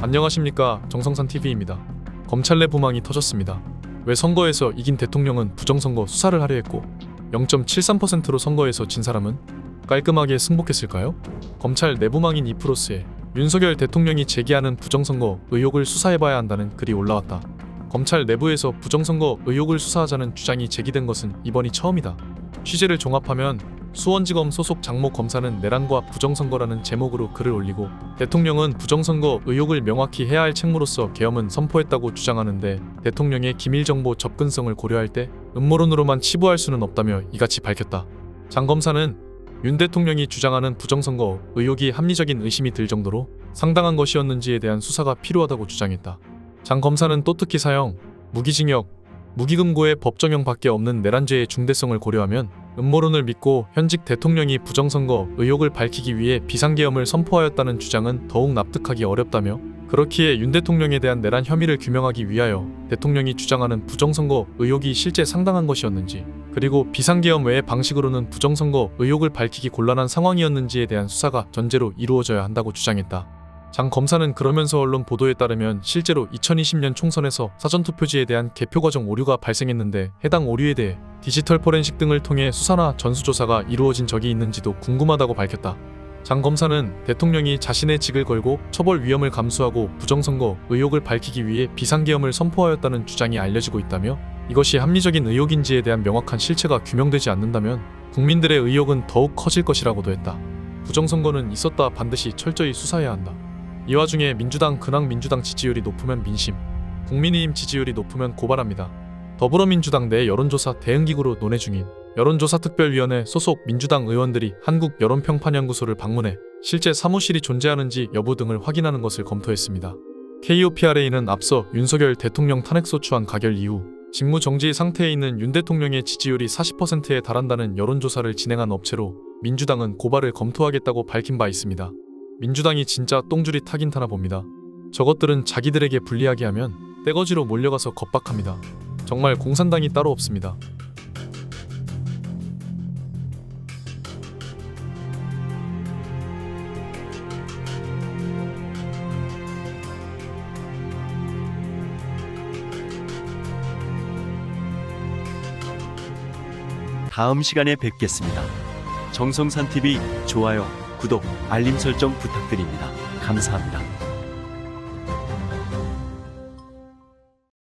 안녕하십니까 정성산 TV입니다. 검찰 내 부망이 터졌습니다. 왜 선거에서 이긴 대통령은 부정선거 수사를 하려 했고 0.73%로 선거에서 진 사람은 깔끔하게 승복했을까요? 검찰 내부망인 이프로스에 윤석열 대통령이 제기하는 부정선거 의혹을 수사해봐야 한다는 글이 올라왔다. 검찰 내부에서 부정선거 의혹을 수사하자는 주장이 제기된 것은 이번이 처음이다. 취재를 종합하면 수원지검 소속 장모 검사는 내란과 부정선거라는 제목으로 글을 올리고 대통령은 부정선거 의혹을 명확히 해야 할 책무로서 계엄은 선포했다고 주장하는데 대통령의 기밀 정보 접근성을 고려할 때 음모론으로만 치부할 수는 없다며 이같이 밝혔다. 장 검사는 윤 대통령이 주장하는 부정선거 의혹이 합리적인 의심이 들 정도로 상당한 것이었는지에 대한 수사가 필요하다고 주장했다. 장 검사는 또 특히 사형, 무기징역, 무기금고의 법정형밖에 없는 내란죄의 중대성을 고려하면 음모론을 믿고 현직 대통령이 부정선거 의혹을 밝히기 위해 비상계엄을 선포하였다는 주장은 더욱 납득하기 어렵다며 그렇기에 윤 대통령에 대한 내란 혐의를 규명하기 위하여 대통령이 주장하는 부정선거 의혹이 실제 상당한 것이었는지 그리고 비상계엄 외의 방식으로는 부정선거 의혹을 밝히기 곤란한 상황이었는지에 대한 수사가 전제로 이루어져야 한다고 주장했다. 장 검사는 그러면서 언론 보도에 따르면 실제로 2020년 총선에서 사전투표지에 대한 개표 과정 오류가 발생했는데 해당 오류에 대해 디지털 포렌식 등을 통해 수사나 전수조사가 이루어진 적이 있는지도 궁금하다고 밝혔다. 장 검사는 대통령이 자신의 직을 걸고 처벌 위험을 감수하고 부정선거 의혹을 밝히기 위해 비상계엄을 선포하였다는 주장이 알려지고 있다며 이것이 합리적인 의혹인지에 대한 명확한 실체가 규명되지 않는다면 국민들의 의혹은 더욱 커질 것이라고도 했다. 부정선거는 있었다 반드시 철저히 수사해야 한다. 이 와중에 민주당 근황 민주당 지지율이 높으면 민심, 국민의힘 지지율이 높으면 고발합니다. 더불어민주당 내 여론조사 대응기구로 논의 중인 여론조사특별위원회 소속 민주당 의원들이 한국 여론평판연구소를 방문해 실제 사무실이 존재하는지 여부 등을 확인하는 것을 검토했습니다. KOPRA는 앞서 윤석열 대통령 탄핵소추안 가결 이후 직무 정지 상태에 있는 윤 대통령의 지지율이 40%에 달한다는 여론조사를 진행한 업체로 민주당은 고발을 검토하겠다고 밝힌 바 있습니다. 민주당이 진짜 똥줄이 타긴 타나 봅니다. 저것들은 자기들에게 불리하게 하면 떼거지로 몰려가서 겁박합니다. 정말 공산당이 따로 없습니다. 다음 시간에 뵙겠습니다. 정성산 TV 좋아요, 구독, 알림 설정 부탁드립니다. 감사합니다.